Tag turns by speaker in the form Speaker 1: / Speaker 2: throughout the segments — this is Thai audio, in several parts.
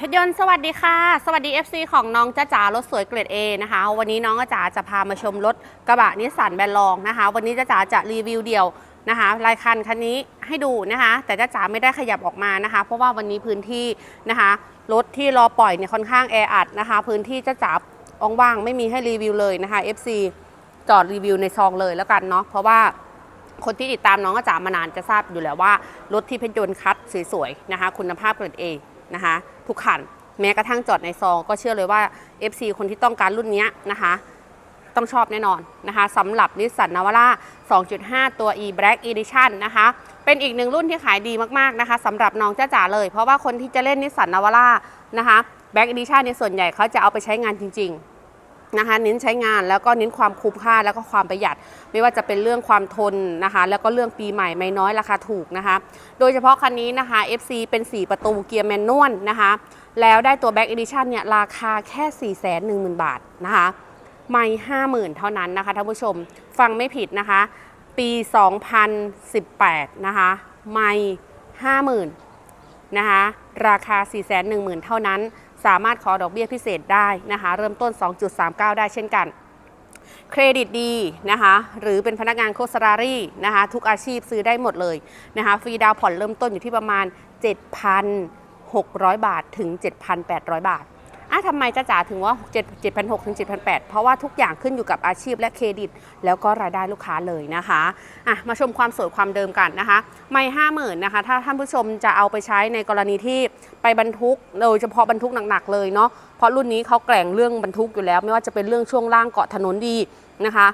Speaker 1: เพชรยนต์สวัสดีค่ะ สวัสดี FC ของน้องจ้าจ๋ารถสวยเกรด A นะคะ วันนี้น้องจ้าจ๋าจะพามาชมรถกระบะนิสสันแบนลองนะคะ วันนี้จ้าจ๋าจะรีวิวเดียวนะคะรายคันคันนี้ให้ดูนะคะ แต่จ้าจ๋าไม่ได้ขยับออกมานะคะ เพราะว่าวันนี้พื้นที่นะคะรถที่รอปล่อยเนี่ยค่อนข้างแออัดนะคะ พื้นที่จ้าจ๋าว่างๆไม่มีให้รีวิวเลยนะคะ FC จอดรีวิวในซองเลยแล้วกันเนาะเพราะว่าคนที่ติดตามน้องกระจ๋ามานานจะทราบอยู่แล้วว่า รถที่เพชรยนต์คัดสวยๆนะคะ คุณภาพเกรดเอนะคะ ทุกคัน แม้กระทั่งจอดในซองก็เชื่อเลยว่า FC คนที่ต้องการรุ่นนี้นะคะ ต้องชอบแน่นอนนะคะสำหรับนิสสันนาวาร่า 2.5 ตัว e black edition นะคะเป็นอีกหนึ่งรุ่นที่ขายดีมากๆนะคะสำหรับน้องจ้าจ๋าเลย เพราะว่าคนที่จะเล่นนิสสันนาวาร่านะคะ black edition ในยส่วนใหญ่เขาจะเอาไปใช้งานจริงๆ นะคะเน้นใช้งานแล้วก็เน้นความคุ้มค่าแล้วก็ความประหยัด ไม่ว่าจะเป็นเรื่องความทนนะคะ แล้วก็เรื่องปีใหม่ไม่น้อยราคาถูกนะคะ โดยเฉพาะคันนี้นะคะ FC เป็น 4 ประตูเกียร์แมนนวลนะคะ แล้วได้ตัว Back Edition เนี่ยราคาแค่ 4 1 0 0 0 0 บาทนะคะไม่50,000เท่านั้นนะคะท่านผู้ชมฟังไม่ผิดนะคะ ปี 2018 นะคะไม่50,000นะคะราคา 410,000 เท่านั้น สามารถขอดอกเบี้ยพิเศษได้นะคะ เริ่มต้น 2.39 ได้เช่นกัน เครดิตดีนะคะ หรือเป็นพนักงานโคสรารี่นะคะ ทุกอาชีพซื้อได้หมดเลยนะคะ ฟรีดาวผ่อนเริ่มต้นอยู่ที่ประมาณ 7,600 บาทถึง 7,800 บาท อะทำไมจ้าจ๋าถึงว่า7 7,600ถึง7,800 เพราะว่าทุกอย่างขึ้นอยู่กับอาชีพและเครดิต แล้วก็รายได้ลูกค้าเลยนะคะอะมาชมความสวยความเดิมกันนะคะ ไม่ห้าหมื่นนะคะ ถ้าท่านผู้ชมจะเอาไปใช้ในกรณีที่ไปบรรทุกโดยเฉพาะบรรทุกหนักๆเลยเนาะเพราะรุ่นนี้เขาแกล่งเรื่องบรรทุกอยู่แล้ว ไม่ว่าจะเป็นเรื่องช่วงล่างเกาะถนนดีนะคะ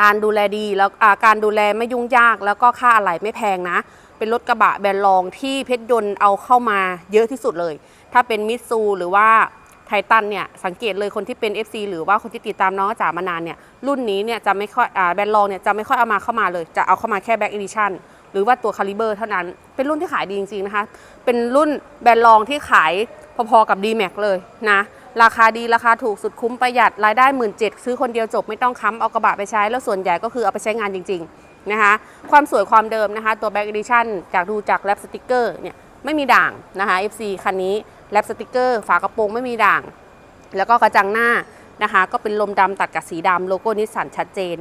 Speaker 1: การดูแลดีแล้วการดูแลไม่ยุ่งยากแล้วก็ค่าอะไหล่ไม่แพงนะเป็นรถกระบะแบรนด์รองที่เพชรยนต์เอาเข้ามาเยอะที่สุดเลย ถ้าเป็นมิตซูหรือว่า ไททันเนี่ยสังเกตเลยคนที่เป็น FC หรือว่าคนที่ติดตามน้องจ๋ามานานเนี่ยรุ่นนี้เนี่ยจะไม่ค่อยอ่าแบรนด์รองเนี่ยจะไม่ค่อยเอามาเข้ามาเลย จะเอาเข้ามาแค่แบ็กเอดิชั่นหรือว่าตัวคาลิเบอร์เท่านั้น เป็นรุ่นที่ขายดีจริงๆนะคะ เป็นรุ่นแบรนด์รองที่ขายพอๆกับ d m a x เลยนะราคาดีราคาถูกสุดคุ้มประหยัดรายได้ 1 7ื่นซื้อคนเดียวจบไม่ต้องค้ำเอากระบะไปใช้ แล้วส่วนใหญ่ก็คือเอาไปใช้งานจริงๆนะคะความสวยความเดิมนะคะตัว Back Edition จากดูจากแรปสติกเกอร์เนี่ยไม่มีด่างนะคะ FC คันนี้ แรปสติกเกอร์ฝากระโปรงไม่มีด่าง แล้วก็กระจังหน้านะคะ ก็เป็นลมดำตัดกับสีดำโลโก้นิสสันชัดเจน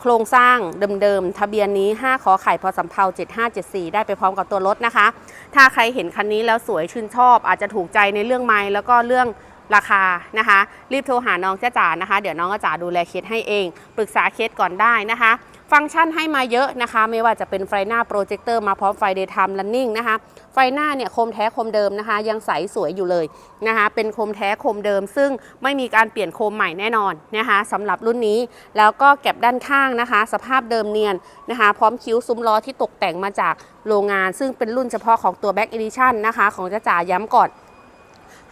Speaker 1: โครงสร้างเดิมๆ ทะเบียนนี้ 5 ขอไข่พอสำเภา7574 ได้ไปพร้อมกับตัวรถนะคะ ถ้าใครเห็นคันนี้แล้วสวยชื่นชอบ อาจจะถูกใจในเรื่องไม้แล้วก็เรื่องราคานะคะ รีบโทรหาน้องจ้าจ๋านะคะ เดี๋ยวน้องจ้าจ๋าดูแลเคสให้เอง ปรึกษาเคสก่อนได้นะคะ ฟังก์ชันให้มาเยอะนะคะ ไม่ว่าจะเป็นไฟหน้าโปรเจคเตอร์มาพร้อมไฟ daytime running นะคะ ไฟหน้าเนี่ยคมแท้คมเดิมนะคะ ยังใสสวยอยู่เลยนะคะ เป็นคมแท้คมเดิม ซึ่งไม่มีการเปลี่ยนโคมใหม่แน่นอนนะคะสำหรับรุ่นนี้แล้วก็แก็บด้านข้างนะคะ สภาพเดิมเนียนนะคะ พร้อมคิ้วซุ้มล้อที่ตกแต่งมาจากโรงงาน ซึ่งเป็นรุ่นเฉพาะของตัว Back Edition นะคะของจ้าจ๋าย้ำก่อน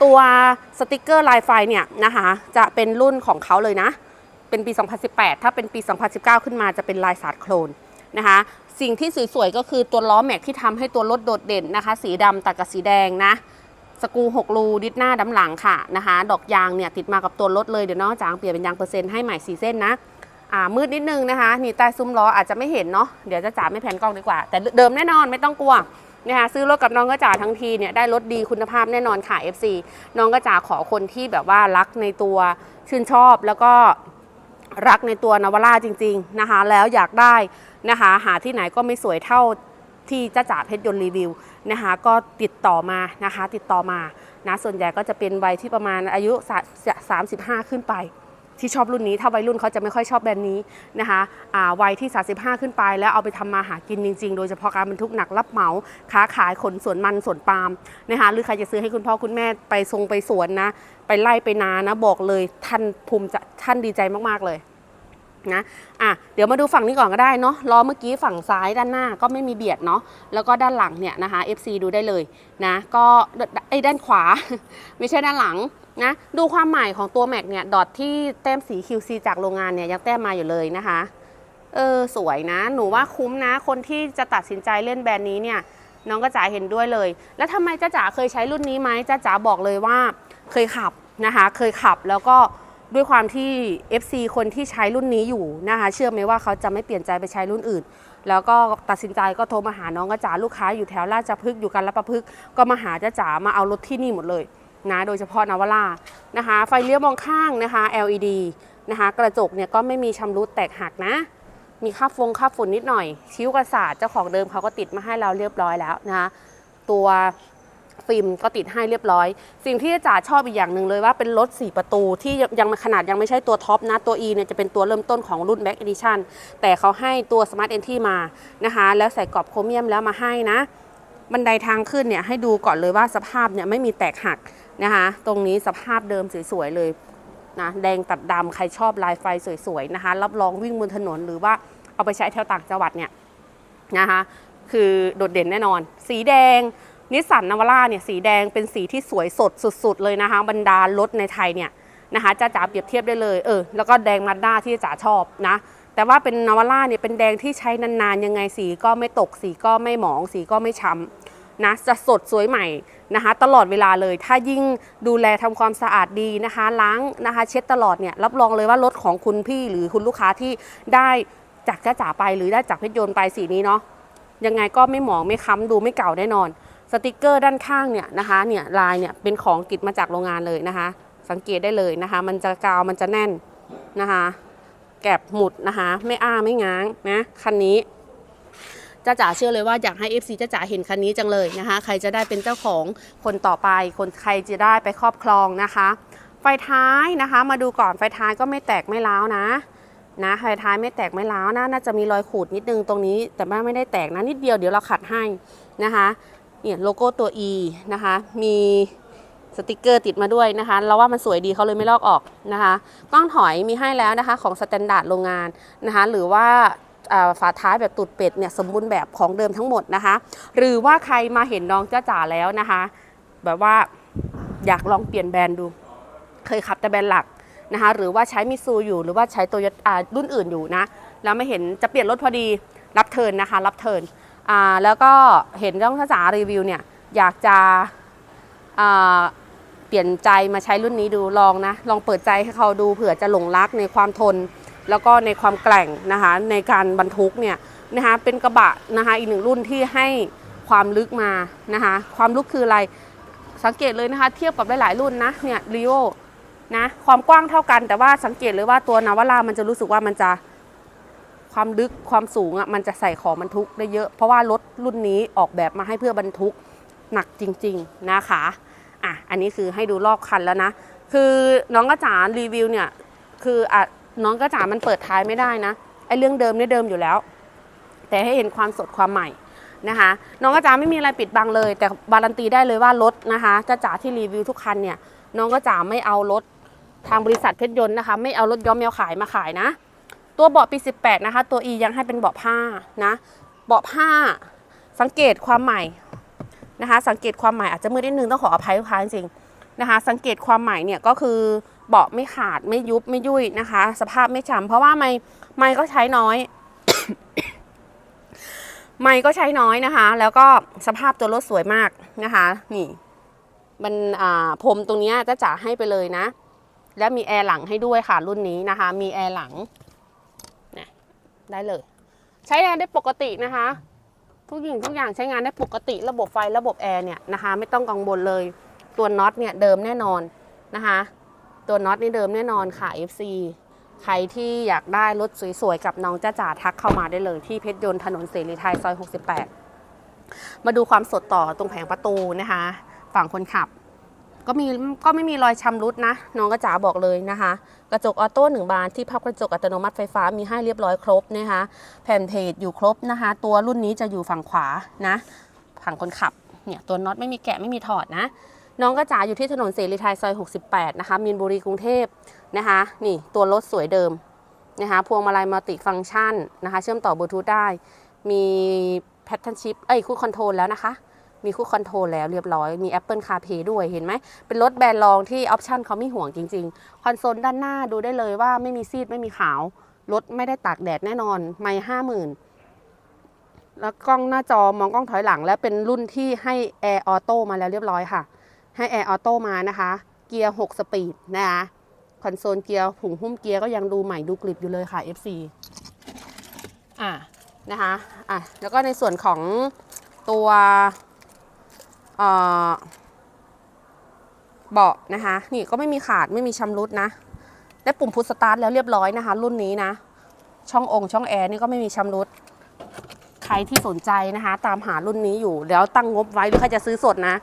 Speaker 1: ตัวสติกเกอร์ลายไฟเนี่ยนะคะจะเป็นรุ่นของเขาเลยนะ เป็นปี 2018 ถ้าเป็นปี 2019 ขึ้นมาจะเป็นลายสาดโคลนนะคะ สิ่งที่สวยๆก็คือตัวล้อแม็กที่ทำให้ตัวรถโดดเด่นนะคะ สีดำตัดกับสีแดงนะ สกรู6รูดิสหน้าดำหลังค่ะนะคะ ดอกยางเนี่ยติดมากับตัวรถเลยเดี๋ยวน้องจางเปลี่ยนเป็นยางเปอร์เซ็นต์ให้ใหม่สีเส้นนะอ่ามืดนิดนึงนะคะนี่ใต้ซุ้มล้ออาจจะไม่เห็นเนาะเดี๋ยวจะจ่าไม่แผ่นกล้องดีกว่า แต่เดิมแน่นอนไม่ต้องกลัวนะคะซื้อรถกับน้องกระจ๋าทั้งทีเนี่ยได้รถดีคุณภาพแน่นอนค่ะ FC น้องกระจ๋าขอคนที่แบบว่ารักในตัวชื่นชอบแล้วก็ รักในตัวนวร่าจริง ๆนะคะ แล้วอยากได้นะคะ หาที่ไหนก็ไม่สวยเท่าที่จ้าจ๋าเพชรยนต์รีวิวนะคะ ก็ติดต่อมานะคะ ติดต่อมานะส่วนใหญ่ก็จะเป็นวัยที่ประมาณอายุ 35 ขึ้นไป ที่ชอบรุ่นนี้ ถ้าวัยรุ่นเขาจะไม่ค่อยชอบแบรนด์นี้นะคะอ่าวัยที่ 35 ขึ้นไป แล้วเอาไปทำมาหากินจริง ๆ โดยเฉพาะการบรรทุกหนักรับเหมาค้าขายขนสวนมันสวนปาล์มนะคะหรือใครจะซื้อให้คุณพ่อคุณแม่ไปทรงไปสวนนะ ไปไล่ไปนานะบอกเลยท่านภูมิจะท่านดีใจมากๆเลย นะอะเดี๋ยวมาดูฝั่งนี้ก่อนก็ได้เนาะล้อเมื่อกี้ฝั่งซ้ายด้านหน้าก็ไม่มีเบียดเนาะแล้วก็ด้านหลังเนี่ยนะคะ FC ดูได้เลยนะก็ไอ้ด้านขวา ไม่ใช่ด้านหลังนะดูความใหม่ของตัวแม็กเนี่ยดอทที่แต้มสี QC จากโรงงานเนี่ยยังแต้มมาอยู่เลยนะคะเออสวยนะ หนูว่าคุ้มนะ คนที่จะตัดสินใจเล่นแบรนด์นี้เนี่ยน้องก็จ๋าเห็นด้วยเลย แล้วทำไมจ้าจ๋าเคยใช้รุ่นนี้ไหมจ้าจ๋าบอกเลยว่าเคยขับนะคะ เคยขับแล้วก็ ด้วยความที่ FC คนที่ใช้รุ่นนี้อยู่นะคะเชื่อไหมว่าเขาจะไม่เปลี่ยนใจไปใช้รุ่นอื่น แล้วก็ตัดสินใจก็โทรมาหาน้องกระจ๋าลูกค้าอยู่แถวราชพฤกษ์อยู่กันรับประพฤกษ์ก็มาหาจ้าจ๋ามาเอารถที่นี่หมดเลยนะโดยเฉพาะนาวาร่านะคะ ไฟเลี้ยวมองข้างนะคะ LED นะคะ กระจกเนี่ยก็ไม่มีชำรุดแตกหักนะ มีค่าฟงค่าฝุ่นนิดหน่อย ชิ้วกระสาดเจ้าของเดิมเขาก็ติดมาให้เราเรียบร้อยแล้วนะคะตัว ฟิล์มก็ติดให้เรียบร้อย สิ่งที่จ๋าชอบอีกอย่างหนึ่งเลยว่าเป็นรถ 4 ประตูที่ยังขนาดยังไม่ใช่ตัวท็อปนะ ตัว E เนี่ยจะเป็นตัวเริ่มต้นของรุ่น Max Edition แต่เขาให้ตัว Smart Entry มานะคะ แล้วใส่กรอบโครเมียมแล้วมาให้นะ บันไดทางขึ้นเนี่ยให้ดูก่อนเลยว่าสภาพเนี่ยไม่มีแตกหักนะคะ ตรงนี้สภาพเดิมสวยๆเลยนะแดงตัดดำใครชอบลายไฟสวยๆนะคะ รับรองวิ่งบนถนนหรือว่าเอาไปใช้แถวต่างจังหวัดเนี่ยนะคะ คือโดดเด่นแน่นอน สีแดง นิสสันนาวาร่าเนี่ยสีแดงเป็นสีที่สวยสดสุดๆเลยนะคะ บรรดารถในไทยเนี่ยนะคะจะจ๋าเปรียบเทียบได้เลยเออแล้วก็แดงมาด้าที่จ๋าชอบนะ แต่ว่าเป็นนาวาร่าเนี่ยเป็นแดงที่ใช้นานๆ ยังไงสีก็ไม่ตกสีก็ไม่หมองสีก็ไม่ช้ำนะจะสดสวยใหม่นะคะ ตลอดเวลาเลย ถ้ายิ่งดูแลทำความสะอาดดีนะคะล้างนะคะเช็ดตลอดเนี่ยรับรองเลยว่ารถของคุณพี่หรือคุณลูกค้าที่ได้จากจ้าจ๋าไปหรือได้จากเพชรยนต์ไปสีนี้เนาะยังไงก็ไม่หมองไม่ค้ำดูไม่เก่าแน่นอน สติกเกอร์ด้านข้างเนี่ยนะคะเนี่ยลายเนี่ยเป็นของติดมาจากโรงงานเลยนะคะ สังเกตได้เลยนะคะ มันจะกาวมันจะแน่นนะคะแกบหมุดนะคะ ไม่อ้าไม่ง้างนะคันนี้จ้าจ๋าเชื่อเลยว่าอยากให้ FC จ้าจ๋าเห็นคันนี้จังเลยนะคะ ใครจะได้เป็นเจ้าของคนต่อไป คนใครจะได้ไปครอบครองนะคะ ไฟท้ายนะคะ มาดูก่อนไฟท้ายก็ไม่แตกไม่ร้าวนะนะไฟท้ายไม่แตกไม่ร้าวนะน่าจะมีรอยขูดนิดนึงตรงนี้ แต่ว่ไม่ได้แตกนะนิดเดียวเดี๋ยวเราขัดให้นะคะ เนี่ยโลโก้ตัว E นะคะ มีสติกเกอร์ติดมาด้วยนะคะ เราว่ามันสวยดีเขาเลยไม่ลอกออกนะคะ กล้องถอยมีให้แล้วนะคะของสแตนดาร์ดโรงงานนะคะ หรือว่าฝาท้ายแบบตูดเป็ดเนี่ยสมบูรณ์แบบของเดิมทั้งหมดนะคะ หรือว่าใครมาเห็นน้องจ้าจ๋าแล้วนะคะ แบบว่าอยากลองเปลี่ยนแบรนด์ดู เคยขับแต่แบรนด์หลักนะคะ หรือว่าใช้มิซูอยู่ หรือว่าใช้โตโยต้ารุ่นอื่นอยู่นะ แล้วไม่เห็นจะเปลี่ยนรถพอดีรับเทิร์นนะคะ รับเทิร์น อ่าแล้วก็เห็นน้องจ้าจ๋ารีวิวเนี่ยอยากจะอ่าเปลี่ยนใจมาใช้รุ่นนี้ดูลองนะ ลองเปิดใจให้เขาดูเผื่อจะหลงรักในความทน แล้วก็ในความแกร่งนะคะในการบรรทุกเนี่ยนะคะเป็นกระบะนะคะอีกหนึ่งรุ่นที่ให้ความลึกมานะคะความลึกคืออะไรสังเกตเลยนะคะเทียบกับหลายๆรุ่นนะเนี่ยรีโอนะความกว้างเท่ากันแต่ว่าสังเกตเลยว่าตัวนาวารามันจะรู้สึกว่ามันจะ ความลึกความสูงอะมันจะใส่ของบรรทุกได้เยอะ เพราะว่ารถรุ่นนี้ออกแบบมาให้เพื่อบรรทุกหนักจริง ๆนะคะอะอันนี้คือให้ดูรอบคันแล้วนะ คือน้องกระจารีวิวเนี่ยคืออะน้องกระจามันเปิดท้ายไม่ได้นะไอเรื่องเดิมเนี่ยเดิมอยู่แล้ว แต่ให้เห็นความสดความใหม่นะคะ น้องกระจาไม่มีอะไรปิดบังเลย แต่บารันตีได้เลยว่ารถนะคะกระจ๋าที่รีวิวทุกคันเนี่ยน้องกระจาไม่เอารถทางบริษัทเพชรยนต์นะคะ ไม่เอารถย้อมแมวขายมาขายนะ ตัวเบาะปี 18 นะคะ ตัว E ยังให้เป็นเบาะผ้านะเบาะผ้าสังเกตความใหม่นะคะ สังเกตความใหม่อาจจะมืดนิดนึงต้องขออภัยลูกค้าจริงๆนะคะ สังเกตความใหม่เนี่ยก็คือเบาะไม่ขาดไม่ยุบไม่ยุ่ยนะคะ สภาพไม่ช้ำเพราะว่าไม่ไม่ก็ใช้น้อย ไม่ก็ใช้น้อยนะคะ แล้วก็สภาพตัวรถสวยมากนะคะ นี่ มันอ่าพรมตรงนี้จะจ๋าให้ไปเลยนะ แล้วมีแอร์หลังให้ด้วยค่ะรุ่นนี้นะคะ มีแอร์หลัง ได้เลย ใช้งานได้ปกตินะคะ ทุกอย่างทุกอย่างใช้งานได้ปกติระบบไฟระบบแอร์เนี่ยนะคะ ไม่ต้องกังวลเลยตัวน็อตเนี่ยเดิมแน่นอนนะคะ ตัวน็อตนี่เดิมแน่นอนค่ะ FC ใครที่อยากได้รถสวยๆ กับน้องจ้าจ๋าทักเข้ามาได้เลยที่เพชรยนต์ถนนเสรีไทยซอย 68 มาดูความสดต่อตรงแผงประตูนะคะ ฝั่งคนขับ ก็มีก็ไม่มีรอยชำรุดนะ น้องกระจ๋าบอกเลยนะคะ กระจกออโต้หนึ่งบานที่พับกระจกอัตโนมัติไฟฟ้ามีให้เรียบร้อยครบนะคะ แผ่นเพจอยู่ครบนะคะ ตัวรุ่นนี้จะอยู่ฝั่งขวานะ ฝั่งคนขับเนี่ยตัวน็อตไม่มีแกะไม่มีถอดนะ น้องกระจ๋าอยู่ที่ถนนเสรีไทยซอย 68 นะคะมีนบุรีกรุงเทพนะคะ นี่ตัวรถสวยเดิมนะคะพวงมาลัยมัลติฟังก์ชันนะคะ เชื่อมต่อบลูทูธได้ มีแพทเทิร์นชิพเอ้ยคู่คอนโทรลแล้วนะคะ มีคู่คอนโทรลแล้วเรียบร้อย มี Apple CarPlay ด้วยเห็นไหม เป็นรถแบรนด์รองที่ออปชันเขาไม่ห่วงจริงๆ คอนโซลด้านหน้าดูได้เลยว่าไม่มีซีดไม่มีขาว รถไม่ได้ตากแดดแน่นอน ไม่ห้าหมื่นแล้วกล้องหน้าจอมองกล้องถอยหลัง และเป็นรุ่นที่ให้แอร์ออโต้มาแล้วเรียบร้อยค่ะ ให้แอร์ออโต้มานะคะ เกียร์ 6 สปีดนะคะคอนโซลเกียร์ผงหุ้มเกียร์ก็ยังดูใหม่ดูกริบอยู่เลยค่ะ FC อ่านะคะอะแล้วก็ในส่วนของตัว เบาะนะคะ นี่ก็ไม่มีขาดไม่มีชำรุดนะ ได้ปุ่มพุชสตาร์ทแล้วเรียบร้อยนะคะ รุ่นนี้นะ ช่ององค์ช่องแอร์นี่ก็ไม่มีชำรุด ใครที่สนใจนะคะ ตามหารุ่นนี้อยู่เดี๋ยวตั้งงบไว้หรือใครจะซื้อสดนะ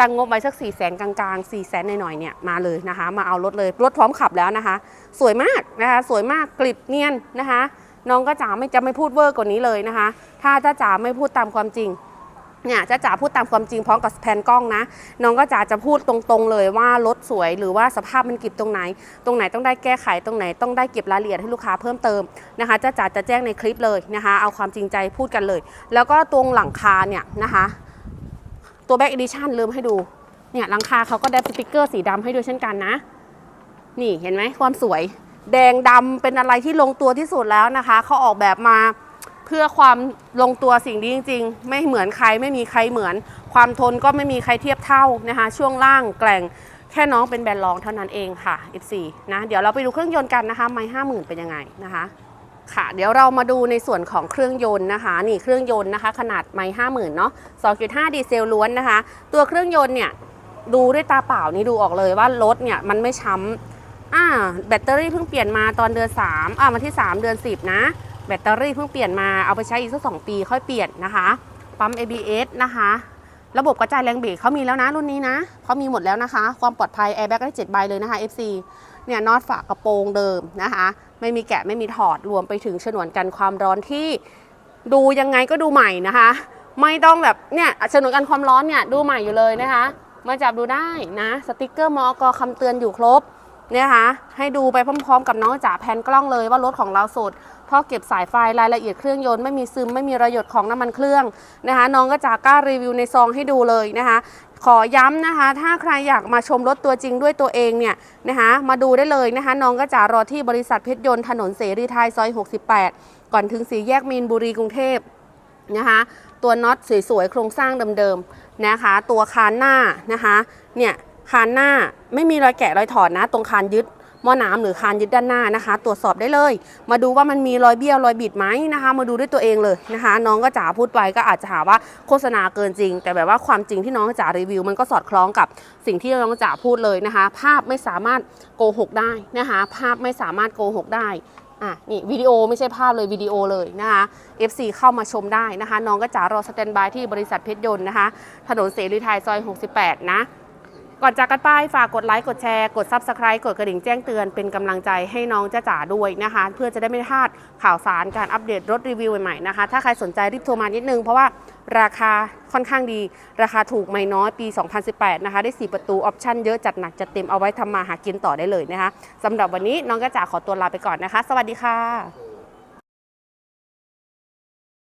Speaker 1: ตั้งงบไว้สัก4ี่แสนกลางๆ4ี่แสนหน่อยๆเนี่ยมาเลยนะคะ มาเอารถเลยรถพร้อมขับแล้วนะคะ สวยมากนะคะ สวยมากกลิบเนียนนะคะ น้องก็จ๋าไม่จะไม่พูดเวอร์กว่านี้เลยนะคะ ถ้าจ้าจ๋าไม่พูดตามความจริง เนี่ยจ้าจ๋าพูดตามความจริงพร้อมกับแผนกล้องนะ น้องก็จ๋าจะพูดตรงๆ เลยว่ารถสวยหรือว่าสภาพมันกิบตรงไหน ตรงไหนต้องได้แก้ไขตรงไหนต้องได้เก็บรายละเอียดให้ลูกค้าเพิ่มเติมนะคะจ้าจ๋าจะแจ้งในคลิปเลยนะคะ เอาความจริงใจพูดกันเลย แล้วก็ตรงหลังคาเนี่ยนะคะ ตัวแบ็กอดิชั่นลืมให้ดูเนี่ยหลังคาเขาก็ได้สติกเกอร์สีดำให้ด้วยเช่นกันนะ นี่เห็นไหมความสวย แดงดำเป็นอะไรที่ลงตัวที่สุดแล้วนะคะเขาออกแบบมา เพื่อความลงตัวสิ่งนี้จริง ๆ ไม่เหมือนใครไม่มีใครเหมือน ความทนก็ไม่มีใครเทียบเท่านะคะช่วงล่างแกล่งแค่น้องเป็นแบรนด์รองเท่านั้นเองค่ะ F4 นะเดี๋ยวเราไปดูเครื่องยนต์กันนะคะไม้ห้าหมื่นเป็นยังไงนะคะค่ะเดี๋ยวเรามาดูในส่วนของเครื่องยนต์นะคะ นี่เครื่องยนต์นะคะ ขนาดไม้ห้าหมื่นเนาะ2.5 ดีเซลล้วนนะคะ ตัวเครื่องยนต์เนี่ยดูด้วยตาเปล่านี่ดูออกเลยว่ารถเนี่ยมันไม่ช้ำอ่าแบตเตอรี่เพิ่งเปลี่ยนมาตอนเดือน3อ่ามาที่ 3 เดือน 10 นะ แบตเตอรี่เพิ่งเปลี่ยนมาเอาไปใช้อีกสักสองปีค่อยเปลี่ยนนะคะ ปั๊ม ABS นะคะ ระบบกระจายแรงเบรกเขามีแล้วนะรุ่นนี้นะเขามีหมดแล้วนะคะ ความปลอดภัยแอร์แบ็กได้7ใบเลยนะคะ FC เนี่ยน็อตฝากระโปรงเดิมนะคะ ไม่มีแกะไม่มีถอดรวมไปถึงฉนวนกันความร้อนที่ดูยังไงก็ดูใหม่นะคะ ไม่ต้องแบบเนี่ยฉนวนกันความร้อนเนี่ยดูใหม่อยู่เลยนะคะ มาจับดูได้นะสติกเกอร์มอกคำเตือนอยู่ครบ เนี่ยนะคะให้ดูไปพร้อมๆ กับน้องจ๋าแผนกล้องเลยว่ารถของเราสดท่อเก็บสายไฟรายละเอียดเครื่องยนต์ไม่มีซึมไม่มีระยดของน้ำมันเครื่องนะคะ น้องก็จะกล้ารีวิวในซองให้ดูเลยนะคะ ขอย้ำนะคะ ถ้าใครอยากมาชมรถตัวจริงด้วยตัวเองเนี่ยนะคะมาดูได้เลยนะคะ น้องก็จะรอที่บริษัทเพชรยนต์ถนนเสรีไทยซอย 68 ก่อนถึงสี่แยกมีนบุรีกรุงเทพนะคะตัวน็อตสวยๆโครงสร้างเดิมๆนะคะ ตัวคานหน้านะคะเนี่ย คานหน้าไม่มีรอยแกะรอยถอดนะ ตรงคานยึดหม้อน้ำหรือคานยึดด้านหน้านะคะ ตรวจสอบได้เลย มาดูว่ามันมีรอยเบี้ยวรอยบิดไหมนะคะ มาดูด้วยตัวเองเลยนะคะ น้องก็จ๋าพูดไปก็อาจจะหาว่าโฆษณาเกินจริง แต่แบบว่าความจริงที่น้องจ๋ารีวิว มันก็สอดคล้องกับสิ่งที่น้องจ๋าพูดเลยนะคะ ภาพไม่สามารถโกหกได้นะคะ ภาพไม่สามารถโกหกได้อะนี่วิดีโอไม่ใช่ภาพเลยวิดีโอเลยนะคะ FC เข้ามาชมได้นะคะ น้องก็จ๋ารอสแตนบายที่บริษัทเพชรยนต์นะคะ ถนนเสรีไทยซอย 68 นะ ก่อนจากกันไปฝากกดไลค์กดแชร์กด Subscribe กดกระดิ่งแจ้งเตือนเป็นกำลังใจให้น้องจ้าจ๋าด้วยนะคะ เพื่อจะได้ไม่พลาดข่าวสารการอัปเดตรถรีวิวใหม่ๆนะคะ ถ้าใครสนใจรีบโทรมานิดนึง เพราะว่าราคาค่อนข้างดี ราคาถูกไม่น้อยปี 2018 นะคะ ได้ 4 ประตูออปชั่นเยอะจัดหนักจัดเต็มเอาไว้ทำมาหากินต่อได้เลยนะคะสำหรับวันนี้น้องจ้าจ๋าขอตัวลาไปก่อนนะคะ สวัสดีค่ะ